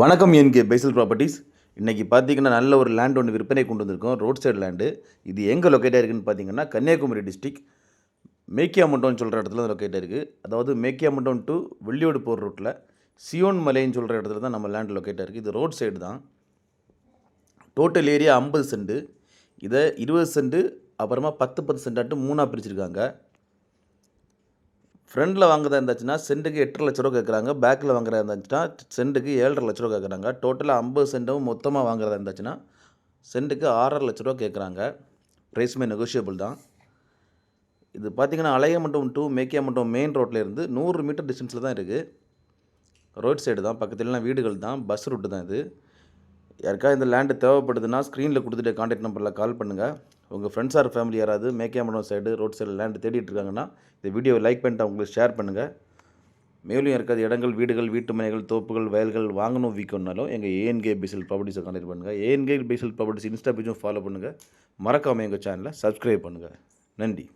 வணக்கம் என்கே பைசல் ப்ராப்பர்ட்டிஸ். இன்றைக்கி பார்த்தீங்கன்னா நல்ல ஒரு லேண்ட் ஒன்று விற்பனை கொண்டு வந்திருக்கோம். ரோட் சைடு லேண்டு இது எங்கே லொக்கேட்டாக இருக்குதுன்னு பார்த்தீங்கன்னா கன்னியாகுமரி டிஸ்ட்ரிக் மேக்கியாமண்டோன்னு சொல்கிற இடத்துல லொக்கேட்டாக இருக்குது அதாவது மேக்கியாமண்டோன் டு வெள்ளியோடு போகிற ரூட்டில் சியோன் மலைன்னு சொல்கிற இடத்துல தான் நம்ம லேண்ட் லொக்கேட்டாக இருக்குது இது ரோட் சைடு தான். டோட்டல் ஏரியா ஐம்பது சென்ட்டு இதை இருபது சென்ட்டு அப்புறமா பத்து பத்து சென்டாட்டு மூணாக பிரிச்சிருக்காங்க. ஃப்ரண்டில் வாங்குறதா இருந்துச்சுன்னா சென்ட்டுக்கு எட்டரை லட்ச ரூபா கேட்குறாங்க பேக்கில் வாங்குறதா இருந்துச்சுன்னா சென்ட்டுக்கு ஏழரை லட்ச ரூபா கேட்குறாங்க. டோட்டலாக ஐம்பது சென்ட்டும் மொத்தமாக வாங்குறதா இருந்துச்சுன்னா சென்ட்டுக்கு ஆறரை லட்ச ரூபா கேட்குறாங்க. ப்ரைஸுமே நெகோஷியபிள் தான். இது பார்த்திங்கன்னா டூ மேக்கியா மட்டும் மெயின் ரோட்டில் இருந்து நூறு மீட்டர் டிஸ்டன்ஸில் தான் இருக்குது ரோட் சைடு தான் பக்கத்துலலாம் வீடுகள் தான் பஸ் ரூட்டு தான் இது. யாருக்கா இந்த லேண்டு தேவைப்படுதுன்னா ஸ்க்ரீனில் கொடுத்துட்டு காண்டாக்ட் நம்பரில் கால் பண்ணுங்கள் உங்கள் ஃப்ரெண்ட்ஸ் ஆர் ஃபேமிலி யாராவது மேக்கியாமடம் சைடு ரோட் சைடு லேண்டு தேடிட்டு இருக்காங்கன்னா இந்த வீடியோவை லைக் பண்ணிட்டு அவங்களுக்கு ஷேர் பண்ணுங்கள் மேலும் யாருக்காவது இடங்கள் வீடுகள் வீட்டு மனைகள் தோப்புகள் வயல்கள் வாங்கணும் விற்கணும்னாலும் எங்கள் ஏஎன்கே பிசில் ப்ராப்பர்ட்டிஸை காண்டாக்ட் பண்ணுங்கள் ஏஎன்கே பிசில் ப்ராப்பர்ட்டிஸ் இன்ஸ்டா பேஜும் ஃபாலோ பண்ணுங்கள் மறக்காமல் எங்கள் சேனலை சப்ஸ்கிரைப் பண்ணுங்கள் நன்றி.